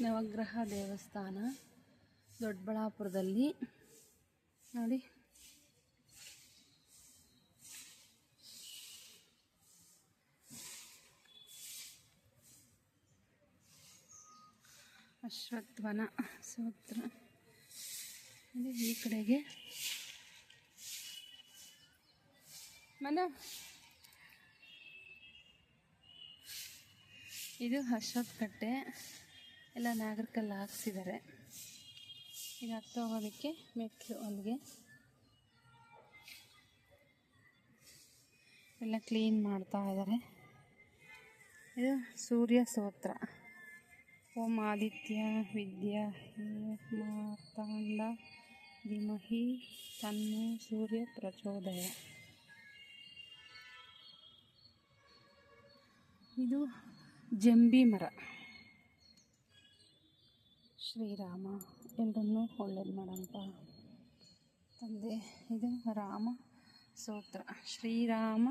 ನವಗ್ರಹ ದೇವಸ್ಥಾನ ದೊಡ್ಡಬಳ್ಳಾಪುರದಲ್ಲಿ. ನೋಡಿ. ಅಶ್ವತ್ಥವನ ಸೂತ್ರ. ಈ ಕಡೆಗೆ. ಮನ. ಇದು ಅಶ್ವತ್ಥ ಕಟ್ಟೆ ಎಲ್ಲ ನಾಗರಿಕಲ್ಲ ಹಾಕ್ಸಿದ್ದಾರೆ. ಈಗ ಹತ್ತು ಹೋಗೋದಕ್ಕೆ ಮೆಟ್ಲು ಅಲ್ಲಿಗೆ ಎಲ್ಲ ಕ್ಲೀನ್ ಮಾಡ್ತಾ ಇದ್ದಾರೆ. ಇದು ಸೂರ್ಯ ಸ್ತೋತ್ರ. ಓಂ ಆದಿತ್ಯ ವಿದ್ಯಾ ಮಾರ್ತಾಂಡ ಧಿಮಹಿ ತನ್ನು ಸೂರ್ಯ ಪ್ರಚೋದಯ. ಇದು ಜಂಬಿ ಮರ. ಶ್ರೀರಾಮ, ಎಲ್ಲರನ್ನೂ ಒಳ್ಳೇದು ಮಾಡಂಪ ತಂದೆ, ಇದು ರಾಮ ಸೂತ್ರ. ಶ್ರೀರಾಮ,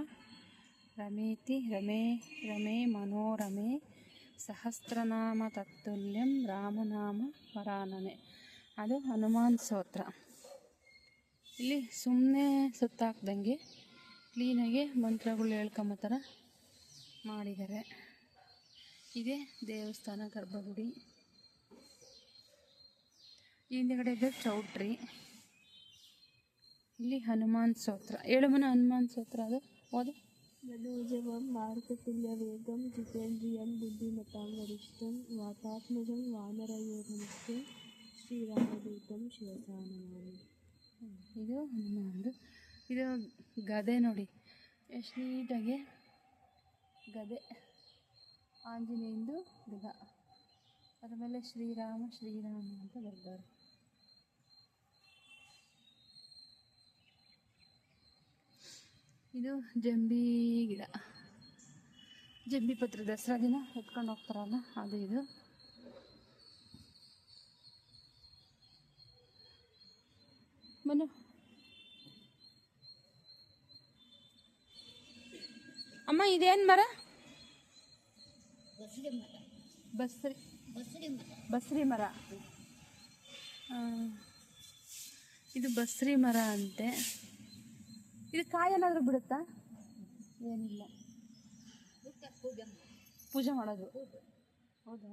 ರಮೇತಿ, ರಮೇ ರಮೇ, ಮನೋರಮೆ, ಸಹಸ್ರನಾಮ ತತ್ತುಲ್ಯಂ, ರಾಮನಾಮ ವರಾನನೆ. ಅದು ಹನುಮಾನ್ ಸೂತ್ರ. ಇಲ್ಲಿ ಸುಮ್ಮನೆ ಸುತ್ತಾಕ್ದಂಗೆ ಕ್ಲೀನಾಗಿ ಮಂತ್ರಗಳು ಹೇಳ್ಕೊಂಬ ಥರ ಮಾಡಿದ್ದಾರೆ. ಇದೇ ದೇವಸ್ಥಾನ ಗರ್ಭಗುಡಿ. ಹಿಂದ್ಗಡೆ ಇದೆ ಚೌಟ್ರಿ ಇಲ್ಲಿ ಹನುಮಾನ್ ಸ್ತೋತ್ರ ಏಳು ಮನ ಹನುಮಾನ್ ಸ್ತೋತ್ರ ಅದು ಓದು मनोजवं मारुततुल्यवेगं जितेन्द्रियं बुद्धिमतां वरिष्ठं वातात्मजं वानरयोधमुख्यं ಶ್ರೀರಾಮದೂತಂ ಶಿವಸಾ ನಮಾಮಿ ಇದು ಹನುಮಾನ್ದು ಇದು ಗದೆ ನೋಡಿ ಎಷ್ಟು ನೀಟಾಗಿ ಗದೆ ಆಂಜನೇಯಂದು ಗದ ಅದ್ರ ಮೇಲೆ ಶ್ರೀರಾಮ ಶ್ರೀರಾಮ ಅಂತ ಬರ್ತಾರೆ ಇದು ಜಂಬಿ ಗಿಡ. ಜಂಬಿ ಪತ್ರ ದಸರಾ ದಿನ ಎತ್ಕೊಂಡು ಹೋಗ್ತಾರಲ್ಲ ಅದು ಇದು. ಮನು. ಅಮ್ಮ ಇದೇನು ಮರ? ಬಸ್ರಿ ಬಸ್ರಿ. ಮರ. ಇದು ಬಸ್ರಿ ಮರ ಅಂತೆ. ಇದು ಕಾಯಿ ಏನಾದರೂ ಬಿಡುತ್ತಾ? ಏನಿಲ್ಲ. ಪೂಜೆ ಮಾಡೋದು. ಹೌದಾ?